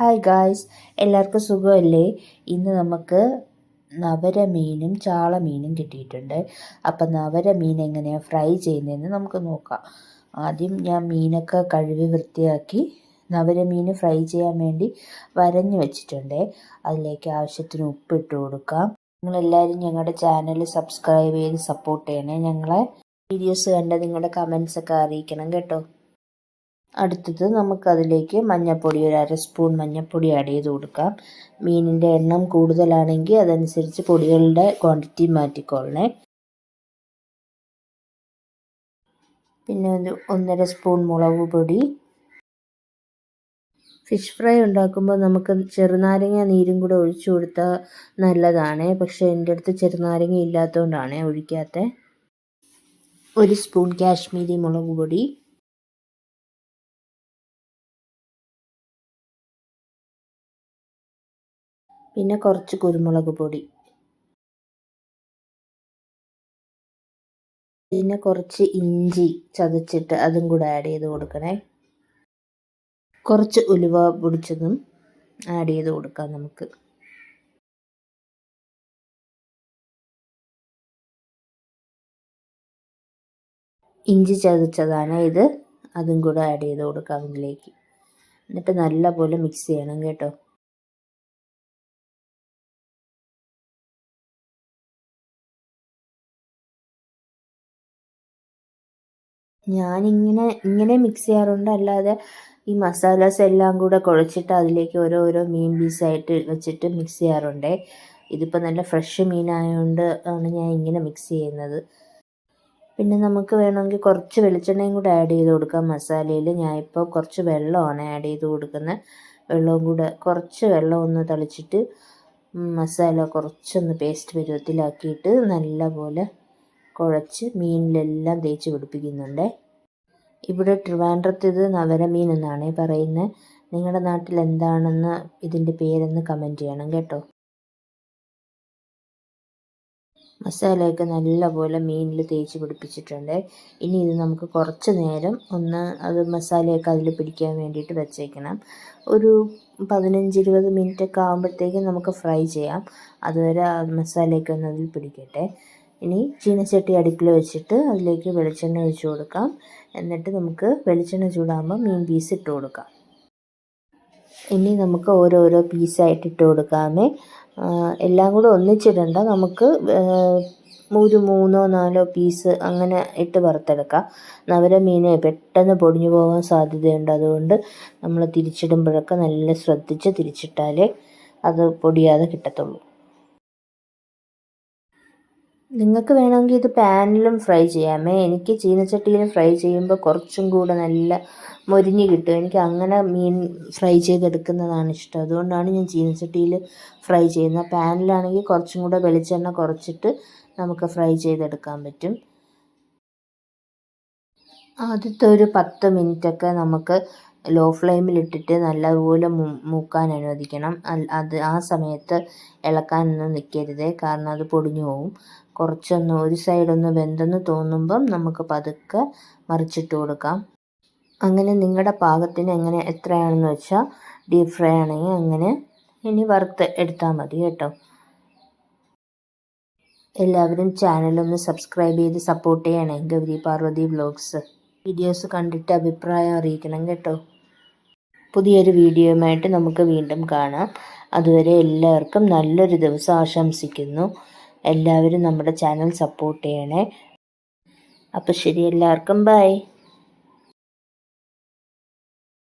Hi guys എല്ലാവർക്കും സുഖമല്ലേ? ഇന്ന് നമുക്ക് നവരമീനും ചാളമീനും ചാള മീനും കിട്ടിയിട്ടുണ്ട്. അപ്പം നവര മീൻ എങ്ങനെയാണ് ഫ്രൈ ചെയ്യുന്നതെന്ന് നമുക്ക് നോക്കാം. ആദ്യം ഞാൻ മീനൊക്കെ കഴുകി വൃത്തിയാക്കി നവരമീൻ ഫ്രൈ ചെയ്യാൻ വേണ്ടി വരഞ്ഞു വെച്ചിട്ടുണ്ട്. അതിലേക്ക് ആവശ്യത്തിന് ഉപ്പിട്ട് കൊടുക്കാം. നിങ്ങളെല്ലാവരും ഞങ്ങളുടെ ചാനൽ സബ്സ്ക്രൈബ് ചെയ്ത് സപ്പോർട്ട് ചെയ്യണേ. ഞങ്ങളെ വീഡിയോസ് കണ്ട് നിങ്ങളുടെ കമൻസ് ഒക്കെ അറിയിക്കണം കേട്ടോ. അടുത്തത് നമുക്കതിലേക്ക് മഞ്ഞൾപ്പൊടി ഒരു അര സ്പൂൺ മഞ്ഞൾപ്പൊടി ആഡ് ചെയ്ത് കൊടുക്കാം. മീനിന്റെ എണ്ണം കൂടുതലാണെങ്കിൽ അതനുസരിച്ച് പൊടികളുടെ ക്വാണ്ടിറ്റി മാറ്റിക്കൊള്ളണേ പിന്നെ ഒരു ഒന്നര സ്പൂൺ മുളക് പൊടി. ഫിഷ് ഫ്രൈ ഉണ്ടാക്കുമ്പോൾ നമുക്ക് ചെറുനാരങ്ങ നീരും കൂടെ ഒഴിച്ചു കൊടുത്താൽ നല്ലതാണ്. പക്ഷേ എന്റെ അടുത്ത് ചെറുനാരങ്ങ ഇല്ലാത്തതുകൊണ്ടാണ് ഒഴിക്കാത്ത. ഒരു സ്പൂൺ കാശ്മീരി മുളക് പൊടി. പിന്നെ കുറച്ച് കുരുമുളക് പൊടി. പിന്നെ കുറച്ച് ഇഞ്ചി ചതച്ചിട്ട് അതും കൂടെ ആഡ് ചെയ്ത് കൊടുക്കണേ. കുറച്ച് ഉലുവ പൊടിച്ചതും ആഡ് ചെയ്ത് കൊടുക്കാം നമുക്ക്. ഇഞ്ചി ചതച്ചതാണ് ഇത്. അതും കൂടെ ആഡ് ചെയ്ത് കൊടുക്കാം ഇതിലേക്ക്. എന്നിട്ട് നല്ലപോലെ മിക്സ് ചെയ്യണം കേട്ടോ. ഞാനിങ്ങനെ ഇങ്ങനെ മിക്സ് ചെയ്യാറുണ്ട്. അല്ലാതെ ഈ മസാലാസ് എല്ലാം കൂടെ കുഴച്ചിട്ട് അതിലേക്ക് ഓരോരോ ഓരോ മീൻ പീസായിട്ട് വെച്ചിട്ട് മിക്സ് ചെയ്യാറുണ്ട്. ഇതിപ്പോൾ നല്ല ഫ്രഷ് മീനായതുകൊണ്ട് ആണ് ഞാൻ ഇങ്ങനെ മിക്സ് ചെയ്യുന്നത്. പിന്നെ നമുക്ക് വേണമെങ്കിൽ കുറച്ച് വെളിച്ചെണ്ണയും കൂടെ ആഡ് ചെയ്ത് കൊടുക്കാം. മസാലയിൽ ഞാനിപ്പോൾ കുറച്ച് വെള്ളമാണ് ആഡ് ചെയ്ത് കൊടുക്കുന്നത് വെള്ളവും കൂടെ കുറച്ച് വെള്ളം ഒന്ന് തളിച്ചിട്ട് മസാല കുറച്ചൊന്ന് പേസ്റ്റ് പരുവത്തിലാക്കിയിട്ട് നല്ലപോലെ കുഴച്ച് മീനിലെല്ലാം തേച്ച് പിടിപ്പിക്കുന്നുണ്ട്. ഇവിടെ ട്രിവാൻഡ്രത്ത് ഇത് നവരമീൻ എന്നാണ് പറയുന്നത് നിങ്ങളുടെ നാട്ടിൽ എന്താണെന്ന് ഇതിന്റെ പേരെന്ന് കമന്റ് ചെയ്യണം കേട്ടോ. മസാലയൊക്കെ നല്ലപോലെ മീനിൽ തേച്ച് പിടിപ്പിച്ചിട്ടുണ്ട്. ഇനി ഇത് നമുക്ക് കുറച്ച് നേരം ഒന്ന് അത് മസാലയൊക്കെ അതിൽ പിടിക്കാൻ വേണ്ടിയിട്ട് വെച്ചേക്കണം. ഒരു പതിനഞ്ച് ഇരുപത് മിനിറ്റ് ഒക്കെ ആകുമ്പോഴത്തേക്കും നമുക്ക് ഫ്രൈ ചെയ്യാം. അതുവരെ മസാലയൊക്കെ ഒന്ന് അതിൽ പിടിക്കട്ടെ. ഇനി ചീനച്ചട്ടി അടുപ്പിൽ വെച്ചിട്ട് അതിലേക്ക് വെളിച്ചെണ്ണ ഒഴിച്ചു കൊടുക്കാം. എന്നിട്ട് നമുക്ക് വെളിച്ചെണ്ണ ചൂടാകുമ്പോൾ മീൻ പീസ് ഇട്ട് കൊടുക്കാം. ഇനി നമുക്ക് ഓരോരോ പീസായിട്ട് ഇട്ട് കൊടുക്കാമേ. എല്ലാം കൂടെ ഒന്നിച്ചിടണ്ട. നമുക്ക് ഒരു മൂന്നോ നാലോ പീസ് അങ്ങനെ ഇട്ട് വറുത്തെടുക്കാം. നവര മീനെ പെട്ടെന്ന് പൊടിഞ്ഞു പോകാൻ സാധ്യതയുണ്ട്. അതുകൊണ്ട് നമ്മൾ തിരിച്ചിടുമ്പോഴൊക്കെ നല്ല ശ്രദ്ധിച്ച് തിരിച്ചിട്ടാലേ അത് പൊടിയാതെ കിട്ടത്തുള്ളൂ. നിങ്ങൾക്ക് വേണമെങ്കിൽ ഇത് പാനിലും ഫ്രൈ ചെയ്യാമേ എനിക്ക് ചീനച്ചട്ടിയിൽ ഫ്രൈ ചെയ്യുമ്പോൾ കുറച്ചും കൂടെ നല്ല മൊരിഞ്ഞ് കിട്ടും. എനിക്ക് അങ്ങനെ മീൻ ഫ്രൈ ചെയ്തെടുക്കുന്നതാണ് ഇഷ്ടം. അതുകൊണ്ടാണ് ഞാൻ ചീനച്ചട്ടിയിൽ ഫ്രൈ ചെയ്യുന്നത്. പാനിലാണെങ്കിൽ കുറച്ചും കൂടെ വെളിച്ചെണ്ണ കുറച്ചിട്ട് നമുക്ക് ഫ്രൈ ചെയ്തെടുക്കാൻ പറ്റും. ആദ്യത്തെ ഒരു പത്ത് മിനിറ്റൊക്കെ നമുക്ക് ലോ ഫ്ലെയിമിലിട്ടിട്ട് നല്ലതുപോലെ മൂക്കാൻ അനുവദിക്കണം. അത് ആ സമയത്ത് ഇളക്കാനൊന്നും നിൽക്കരുത് കാരണം അത് പൊടിഞ്ഞു പോകും കുറച്ചൊന്ന് ഒരു സൈഡൊന്ന് വെന്തെന്ന് തോന്നുമ്പം നമുക്ക് പതുക്കെ മറിച്ചിട്ട് കൊടുക്കാം. അങ്ങനെ നിങ്ങളുടെ പാകത്തിന് എങ്ങനെ എത്രയാണെന്ന് വെച്ചാൽ ഡീപ് ഫ്രൈ ആണെങ്കിൽ അങ്ങനെ ഇനി വറുത്ത് എടുത്താൽ മതി കേട്ടോ. എല്ലാവരും ചാനലൊന്ന് സബ്സ്ക്രൈബ് ചെയ്ത് സപ്പോർട്ട് ചെയ്യണേ ഗൗരി പാർവതി വ്ലോഗ്സ് വീഡിയോസ് കണ്ടിട്ട് അഭിപ്രായം അറിയിക്കണം കേട്ടോ. പുതിയൊരു വീഡിയോയുമായിട്ട് നമുക്ക് വീണ്ടും കാണാം. അതുവരെ എല്ലാവർക്കും നല്ലൊരു ദിവസം ആശംസിക്കുന്നു. എല്ലാവരും നമ്മുടെ ചാനൽ സപ്പോർട്ട് ചെയ്യണേ. അപ്പോൾ ശരി എല്ലാവർക്കും ബൈ.